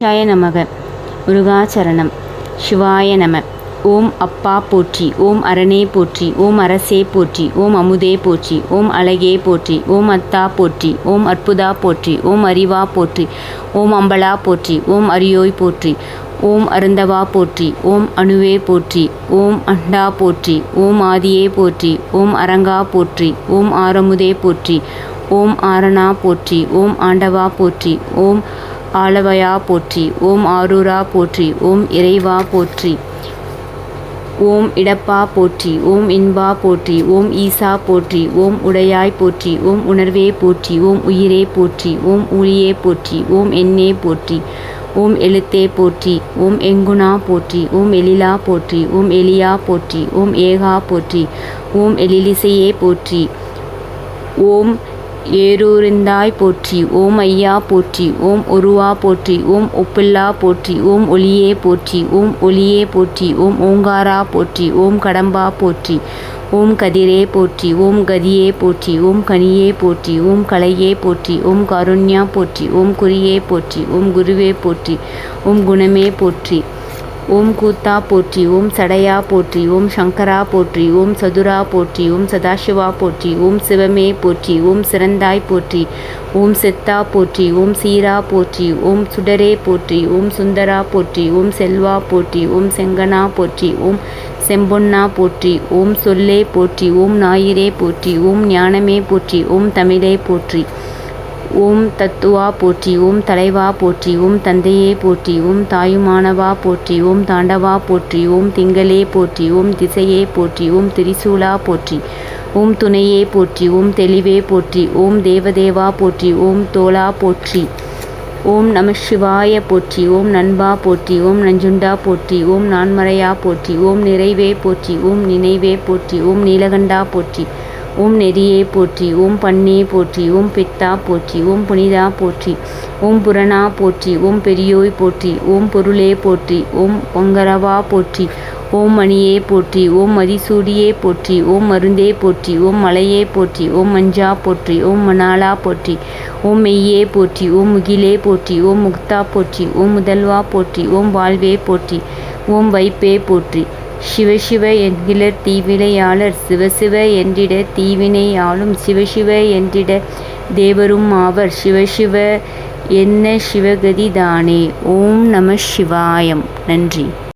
சாய நமக முருகாச்சரணம் சிவாய நம ஓம் அப்பா போற்றி ஓம் அரணே போற்றி ஓம் அரசே போற்றி ஓம் அமுதே போற்றி ஓம் அழகே போற்றி ஓம் அத்தா போற்றி ஓம் அற்புதா போற்றி ஓம் அறிவா போற்றி ஓம் அம்பலா போற்றி ஓம் அரியோய் போற்றி ஓம் அருந்தவா போற்றி ஓம் அணுவே போற்றி ஓம் அண்டா போற்றி ஓம் ஆதியே போற்றி ஓம் அரங்கா போற்றி ஓம் ஆரமுதே போற்றி ஓம் ஆரணா போற்றி ஓம் ஆண்டவா போற்றி ஓம் ஆலவயா போற்றி ஓம் ஆரூரா போற்றி ஓம் இறைவா போற்றி ஓம் இடப்பா போற்றி ஓம் இன்பா போற்றி ஓம் ஈசா போற்றி ஓம் உடையாய் போற்றி ஓம் உணர்வே போற்றி ஓம் உயிரே போற்றி ஓம் ஊழியே போற்றி ஓம் எண்ணே போற்றி ஓம் எழுத்தே போற்றி ஓம் எங்குணா போற்றி ஓம் எழிலா போற்றி ஓம் எலியா போற்றி ஓம் ஏகா போற்றி ஓம் எழிலிசையே போற்றி ஓம் ஏரூரிந்தாய் போற்றி ஓம் ஐயா போற்றி ஓம் ஒருவா போற்றி ஓம் ஒப்பில்லா போற்றி ஓம் ஒளியே போற்றி ஓம் ஒளியே போற்றி ஓம் ஓங்காரா போற்றி ஓம் கடம்பா போற்றி ஓம் கதிரே போற்றி ஓம் கதியே போற்றி ஓம் கனியே போற்றி ஓம் கலையே போற்றி ஓம் கருண்யா போற்றி ஓம் குறியே போற்றி ஓம் குருவே போற்றி ஓம் குணமே போற்றி ஓம் கூத்தா போற்றி ஓம் சடையா போற்றி ஓம் சங்கரா போற்றி ஓம் சதுரா போற்றி ஓம் சதாசிவா போற்றி ஓம் சிவமே போற்றி ஓம் சிறந்தாய் போற்றி ஓம் செத்தா போற்றி ஓம் சீரா போற்றி ஓம் சுடரே போற்றி ஓம் சுந்தரா போற்றி ஓம் செல்வா போற்றி ஓம் செங்கனா போற்றி ஓம் செம்பொன்னா போற்றி ஓம் சொல்லே போற்றி ஓம் ஞாயிறே போற்றி ஓம் ஞானமே போற்றி ஓம் தமிழே போற்றி ஓம் தத்துவா போற்றி ஓம் தலைவா போற்றி ஓம் தந்தையே போற்றி ஓம் தாயுமானவா போற்றி ஓம் தாண்டவா போற்றி ஓம் திங்களே போற்றி ஓம் திசையே போற்றி ஓம் திரிசூலா போற்றி ஓம் துணையே போற்றி ஓம் தெளிவே போற்றி ஓம் தேவதேவா போற்றி ஓம் தோலா போற்றி ஓம் நம சிவாய போற்றி ஓம் நண்பா போற்றி ஓம் நஞ்சுண்டா போற்றி ஓம் நான்மறையா போற்றி ஓம் நிறைவே போற்றி ஓம் நினைவே போற்றி ஓம் நீலகண்டா போற்றி ஓம் நெறியே போற்றி ஓம் பண்ணே போற்றி ஓம் பித்தா போற்றி ஓம் புனிதா போற்றி ஓம் புரணா போற்றி ஓம் பெரியோய் போற்றி ஓம் பொருளே போற்றி ஓம் பொங்கரவா போற்றி ஓம் மணியே போற்றி ஓம் மதிசூடியே போற்றி ஓம் மருந்தே போற்றி ஓம் மலையே போற்றி ஓம் மஞ்சா போற்றி ஓம் மணாலா போற்றி ஓம் மெய்யே போற்றி ஓம் முகிலே போற்றி ஓம் முக்தா போற்றி ஓம் முதல்வா போற்றி ஓம் வாழ்வே போற்றி ஓம் வைப்பே போற்றி சிவசிவ என்கிலர் தீவினையாளர் சிவசிவ என்றிட தீவினையாளும் சிவசிவ என்றிட தேவரும் ஆவர். சிவசிவ என்ன சிவகதி தானே? ஓம் நம சிவாயம். நன்றி.